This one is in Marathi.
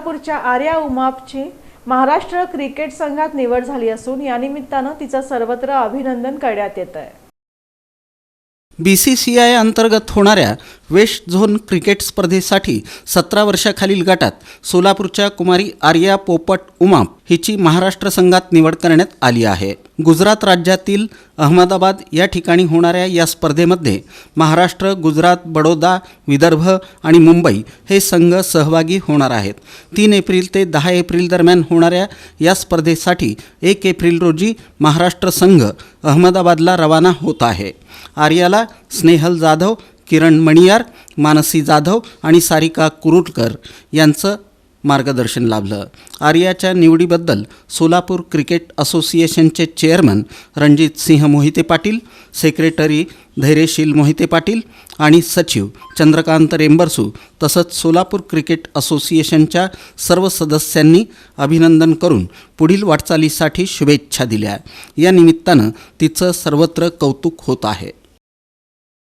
सोलापूरच्या आर्या उमापची महाराष्ट्र क्रिकेट संघात निवड झाली असून या निमित्तानं तिचं सर्वत्र अभिनंदन करण्यात येत आहे. बी सी सी आय अंतर्गत होणाऱ्या वेस्ट झोन क्रिकेट स्पर्धेसाठी सतरा वर्षाखालील गटात सोलापूरच्या कुमारी आर्या पोपट उमाप हिची महाराष्ट्र संघात निवड करण्यात आली आहे. गुजरात राज्यातील अहमदाबाद या ठिकाणी होणाऱ्या या स्पर्धेमध्ये महाराष्ट्र गुजरात बडोदा विदर्भ आणि मुंबई हे संघ सहभागी होणार आहेत. तीन एप्रिल ते दहा एप्रिल दरम्यान होणाऱ्या या स्पर्धेसाठी एक एप्रिल रोजी महाराष्ट्र संघ अहमदाबादला रवाना होत आहे. आर्याला स्नेहल जाधव किरण मणियार मानसी जाधव आणि सारिका कुरुटकर यांचं मार्गदर्शन लाभलं. आर्याच्या निवडीबद्दल सोलापूर क्रिकेट असोसिएशनचे चेअरमन रणजित सिंह मोहिते पाटील सेक्रेटरी धैर्यशील मोहिते पाटील आणि सचिव चंद्रकांत रेंबरसू तसंच सोलापूर क्रिकेट असोसिएशनच्या सर्व सदस्यांनी अभिनंदन करून पुढील वाटचालीसाठी शुभेच्छा दिल्या. या निमित्तानं तिचं सर्वत्र कौतुक होत आहे.